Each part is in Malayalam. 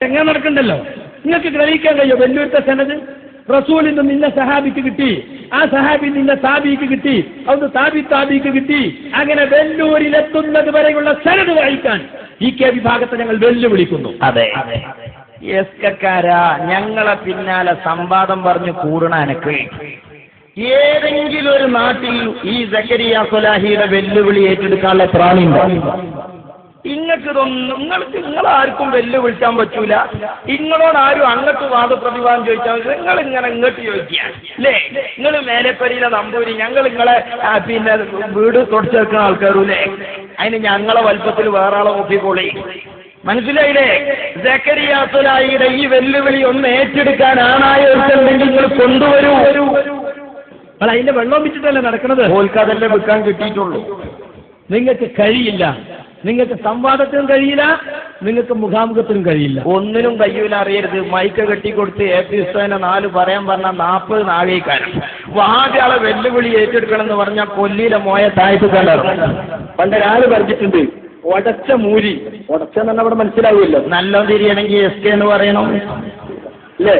എങ്ങനെ നടക്കണ്ടല്ലോ? നിങ്ങൾക്ക് ഗ്രഹിക്കാൻ കഴിയോ വെല്ലുവിട്ട സെനത്? റസൂലിൽ നിന്ന് നിന്ന സഹാബിക്ക് കിട്ടി. ആ സഹാബി നിന്ന താബിക്ക് കിട്ടി. അവിടുന്ന് താബി താബിക്ക് കിട്ടി. അങ്ങനെ വെല്ലൂരിലെത്തുന്നത് വരെയുള്ള സനത് വായിക്കാൻ ഈ കെ വിഭാഗത്തെ ഞങ്ങൾ വെല്ലുവിളിക്കുന്നു. അതെ. എസ്കക്കാരാ ഞങ്ങളെ പിന്നാലെ സംവാദം പറഞ്ഞു കൂടണ എനക്ക് ഏതെങ്കിലും ഒരു നാട്ടിൽ ഈ സക്കരിയ സൊലാഹിയുടെ വെല്ലുവിളി ഏറ്റെടുക്കാനുള്ള പ്രാണിയുണ്ടോ ഇങ്ങക്ക് ഇതൊന്നും നിങ്ങൾക്ക് നിങ്ങളാർക്കും വെല്ലുവിളിക്കാൻ പറ്റൂല. നിങ്ങളോട് ആരും അങ്ങോട്ട് വാദപ്രതിവാദം ചോദിച്ചാൽ നിങ്ങൾ ഇങ്ങനെ ഇങ്ങോട്ട് ചോദിക്കുക. അല്ലേ? നിങ്ങൾ മേലെപ്പരിയിലെ നമ്പൂരി ഞങ്ങൾ നിങ്ങളെ പിന്നെ വീട് തുടച്ചെടുക്കുന്ന അല്ലേ? അതിന് ഞങ്ങളെ വലുപ്പത്തിൽ വേറെ ആളെ നോക്കിക്കോളി. മനസ്സിലായില്ലേ? ജക്കരിയാസുലായിയുടെ ഈ വെല്ലുവിളി ഒന്ന് ഏറ്റെടുക്കാൻ ആണായ നിങ്ങൾ കൊണ്ടുവരൂ. അല്ല അതിന്റെ വെള്ളം വെച്ചിട്ടല്ലേ നടക്കുന്നത് ഓൽക്കതല്ലേ വിൽക്കാൻ കിട്ടിയിട്ടുള്ളൂ. നിങ്ങൾക്ക് കഴിയില്ല. നിങ്ങൾക്ക് സംവാദത്തിനും കഴിയില്ല നിങ്ങൾക്ക് മുഖാമുഖത്തിനും കഴിയില്ല. ഒന്നിനും കയ്യൂല അറിയരുത്. മൈക്ക് കെട്ടിക്കൊടുത്ത് എ പി ഉസ്താദിനെ നാല് പറയാൻ പറഞ്ഞ നാൽപ്പത് നാഴികക്കാരൻ വാദ്യാളെ വെല്ലുവിളി ഏറ്റെടുക്കണം എന്ന് പറഞ്ഞാൽ കൊല്ലിയിലെ മോയ താഴ്ത്തു കണ്ടത് പണ്ട് ഒരാൾ പറഞ്ഞിട്ടുണ്ട് ഒടച്ച മൂരി. ഒടച്ചെന്ന് പറഞ്ഞാൽ അവിടെ മനസ്സിലാവുമല്ലോ. നല്ല തിരിയണമെങ്കിൽ എസ് കെ എന്ന് പറയണം. അല്ലേ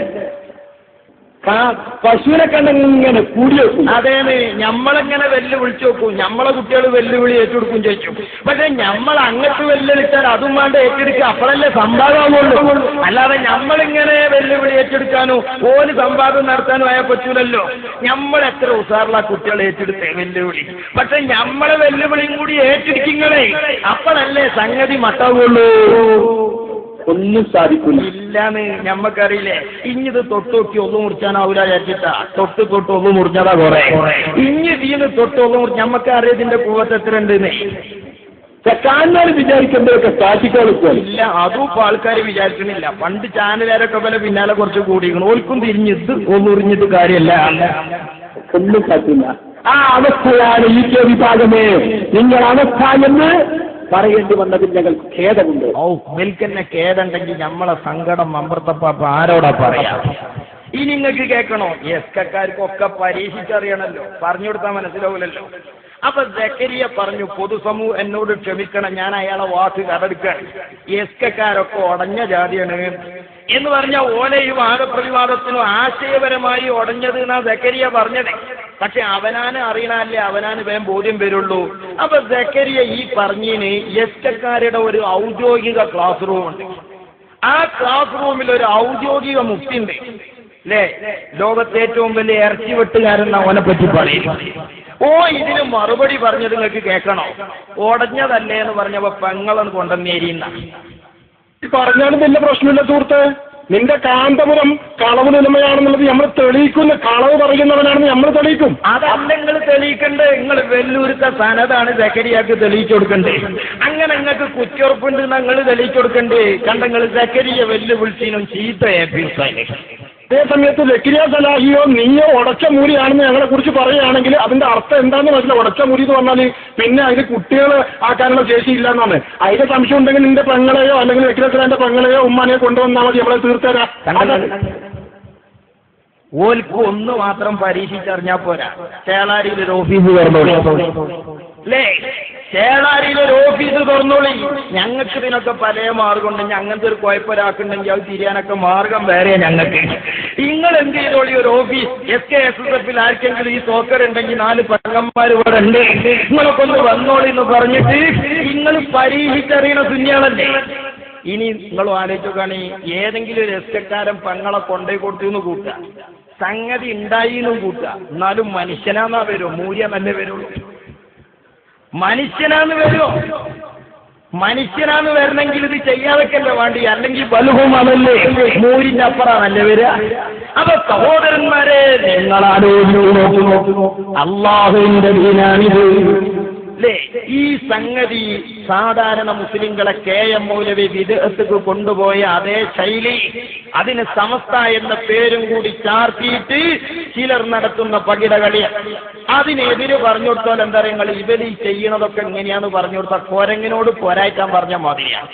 പശുവിനെ കണ്ടിങ്ങനെ കൂടി വെക്കും. അതേന്ന് ഞമ്മളെങ്ങനെ വെല്ലുവിളിച്ചു നോക്കും ഞമ്മളെ കുട്ടികൾ വെല്ലുവിളി ഏറ്റെടുക്കും ചോദിച്ചു പക്ഷെ ഞമ്മൾ അങ്ങോട്ട് വെല്ലുവിളിച്ചാൽ അതും വേണ്ട ഏറ്റെടുക്കുക. അപ്പോഴല്ലേ സംവാദമാകുള്ളൂ അല്ലാതെ ഞമ്മളിങ്ങനെ വെല്ലുവിളി ഏറ്റെടുക്കാനോ ഓന് സംവാദം നടത്താനോ ആയ പറ്റൂലല്ലോ. ഞമ്മൾ എത്ര ഉസാറുള്ള കുട്ടികളെ ഏറ്റെടുത്തേ വെല്ലുവിളി. പക്ഷെ ഞമ്മളെ വെല്ലുവിളിയും കൂടി ഏറ്റെടുക്കിങ്ങളെ. അപ്പോഴല്ലേ സംഗതി മട്ടാവുള്ളൂ. ഒന്നും സാധിക്കില്ല ഇല്ലാന്ന് ഞമ്മക്കറിയില്ലേ? ഇഞ്ഞിത് തൊട്ട് നോക്കി ഒന്നും മുറിച്ചാനാവൂല ചേച്ചിട്ട തൊട്ട് തൊട്ട് ഒന്നും മുറിഞ്ഞതാ കുറെ. ഇഞ്ഞി തീന്ന് തൊട്ട് ഒന്നും മുറിച്ച് ഞമ്മക്ക് അറിയതിന്റെ പൂവത്ത് എത്ര ഉണ്ടെന്ന് ചക്കാന്മാർ സാധിക്കാളിപ്പോൾ ഇല്ല അതും ഇപ്പൊ ആൾക്കാർ വിചാരിക്കണില്ല. പണ്ട് ചാനലുകാരൊക്കെ പോലെ പിന്നാലെ കുറച്ച് കൂടിയിരിക്കണം ഓൽക്കും തിരിഞ്ഞിട്ട് ഇത് ഒന്നും ഉറിഞ്ഞിട്ട് കാര്യമല്ല ഒന്നും സാധിക്കില്ല. ആ അവസ്ഥയാണ് ഈ വിഭാഗമേ. നിങ്ങൾ അവസ്ഥ എന്ന് പറയേണ്ടി വന്നതിൽ ഖേദമുണ്ട്. ഓ മിൽക്കിന്റെ ഖേദുണ്ടെങ്കിൽ നമ്മളെ സങ്കടം അമൃതപ്പാപ്പ ആരോടാ പറയാ? ഇനി നിങ്ങൾക്ക് കേൾക്കണോ? എസ്കക്കാർക്കൊക്കെ പരീക്ഷിച്ചറിയണല്ലോ. പറഞ്ഞു കൊടുത്താൽ മനസ്സിലാവില്ലല്ലോ അപ്പൊ ജക്കരിയ പറഞ്ഞു പൊതുസമൂഹം എന്നോട് ക്ഷമിക്കണം ഞാൻ അയാളെ വാക്ക് കടടുക്കാൻ എസ്കക്കാരൊക്കെ ഉടഞ്ഞ ജാതിയാണ്. എന്ന് പറഞ്ഞ ഓലെ ഈ വാദപ്രതിവാദത്തിനും ആശയപരമായി ഉടഞ്ഞത് എന്നാ ജക്കരിയ പറഞ്ഞത്. പക്ഷെ അവനാന് അറിയണല്ലേ അവനാന് വേം ബോധ്യം വരുള്ളൂ. അപ്പൊ ജക്കരിയ ഈ പറഞ്ഞിന് എസ്റ്റക്കാരുടെ ഒരു ഔദ്യോഗിക ക്ലാസ് റൂം ഉണ്ട്. ആ ക്ലാസ് റൂമിൽ ഒരു ഔദ്യോഗിക മുക്തിണ്ട് അല്ലേ ലോകത്തെ ഏറ്റവും വലിയ ഇറച്ചി വെട്ടുകാരൻ അവനെ പറ്റി പറയും ഓ ഇതിന് മറുപടി പറഞ്ഞത് നിങ്ങൾക്ക് കേൾക്കണോ? ഉടഞ്ഞതല്ലേ എന്ന് പറഞ്ഞപ്പോ പെങ്ങളൊന്ന് കൊണ്ടുവന്നേരിയുന്ന പറഞ്ഞാലും വലിയ പ്രശ്നമില്ല സുഹൃത്ത്. നിന്റെ കാന്തപുരം കളവ് നിലമയാണെന്നുള്ളത് നമ്മൾ തെളിയിക്കുന്ന. കളവ് പറയുന്നവനാണെന്ന് നമ്മൾ തെളിയിക്കും. അതല്ല നിങ്ങൾ തെളിയിക്കണ്ടേ? നിങ്ങൾ വെല്ലൂരുത്ത സനതാണ് സെക്കരിയാക്ക് തെളിയിച്ചു കൊടുക്കണ്ടേ? അങ്ങനെ നിങ്ങൾക്ക് കുറ്റുറപ്പുണ്ട് നിങ്ങൾ തെളിയിച്ചു കൊടുക്കണ്ടേ? കണ്ടങ്ങൾ സെക്കരിയെ വെല്ലുവിളിച്ചതിനും ചീത്ത ഏൽപ്പിച്ചു അതേ സമയത്ത് ലക്കിരിയ സലാഹിയോ നീയോ ഉടച്ച മൂരിയാണെന്ന് ഞങ്ങളെ കുറിച്ച് പറയുകയാണെങ്കിൽ അതിന്റെ അർത്ഥം എന്താന്ന് മനസ്സിലായി? ഉടച്ച മൂരി എന്ന് പറഞ്ഞാൽ പിന്നെ അതിന് കുട്ടികളെ ആക്കാനുള്ള ശേഷി ഇല്ല എന്നാണ് അതിന്റെ സംശയം ഉണ്ടെങ്കിൽ നിന്റെ പെങ്ങളെയോ അല്ലെങ്കിൽ ലക്കിരിയ സലാഹിന്റെ പെങ്ങളെയോ ഉമ്മാനെയോ കൊണ്ടുവന്നാൽ മതി നമ്മളെ തീർത്തരാ. ഓൽക്ക് ഒന്ന് മാത്രം പരീക്ഷിച്ചറിഞ്ഞാ പോരാ. ചേളാരിയിൽ ഒരു ഓഫീസ് തുറന്നോളി. അല്ലേ? ചേളാരിയിൽ ഒരു ഓഫീസ് തുറന്നോളി. ഞങ്ങൾക്ക് ഇതിനൊക്കെ പല മാർഗമുണ്ടെങ്കിൽ അങ്ങനത്തെ ഒരു കുഴപ്പമൊരാക്കുണ്ടെങ്കിൽ അത് തിരിയാനൊക്കെ മാർഗം വേറെ ഞങ്ങൾക്ക്. നിങ്ങൾ എന്ത് ചെയ്തോളി? ഒരു office S K S S എഫിൽ ആർക്കെങ്കിലും ഈ സോക്കർ ഉണ്ടെങ്കിൽ നാല് പെങ്ങന്മാർ ഇവിടെ ഉണ്ട്. നിങ്ങളൊക്കെ ഒന്ന് വന്നോളി എന്ന് പറഞ്ഞിട്ട് നിങ്ങൾ പരീക്ഷിച്ചറിയണ സുന്യാളല്ലേ ഇനി നിങ്ങൾ ആലോചിക്കുകയാണ് ഏതെങ്കിലും ഒരു എസ്കക്കാരൻ പങ്ങളെ കൊണ്ടേ കൊടുത്തു എന്ന് കൂട്ടുക. സംഗതി ഉണ്ടായി എന്നും കൂട്ടുക. എന്നാലും മനുഷ്യനാന്നാ വരുമോ മൂല്യമല്ലേ വരുള്ളൂ. മനുഷ്യനാന്ന് വരുമോ മനുഷ്യനാന്ന് വരണമെങ്കിൽ ഇത് ചെയ്യാതൊക്കെയല്ലേ വേണ്ടി? അല്ലെങ്കിൽ ബലുഹുമാണല്ലേ മൂരിന്റെ അപ്പുറാണല്ലേ വരിക? അപ്പൊ സഹോദരന്മാരെ നിങ്ങൾ ആലോചിച്ചു നോക്കി. അള്ളാഹുവിന്റെ ദീനാണിത്. അല്ലേ ഈ സംഗതി സാധാരണ മുസ്ലിങ്ങളെ കെ എം മൗലവി വിദേഹത്തേക്ക് കൊണ്ടുപോയ അതേ ശൈലി അതിന് സമസ്ത എന്ന പേരും കൂടി ചാർത്തിയിട്ട് ചിലർ നടത്തുന്ന പകിടകളിയ. അതിനെതിര് പറഞ്ഞു കൊടുത്താൽ എന്താ പറയുക ഇവർ ചെയ്യണതൊക്കെ എങ്ങനെയാന്ന് പറഞ്ഞു കൊടുത്താൽ കൊരങ്ങിനോട് പോരായിട്ടാൻ പറഞ്ഞ മാതിരിയാണ്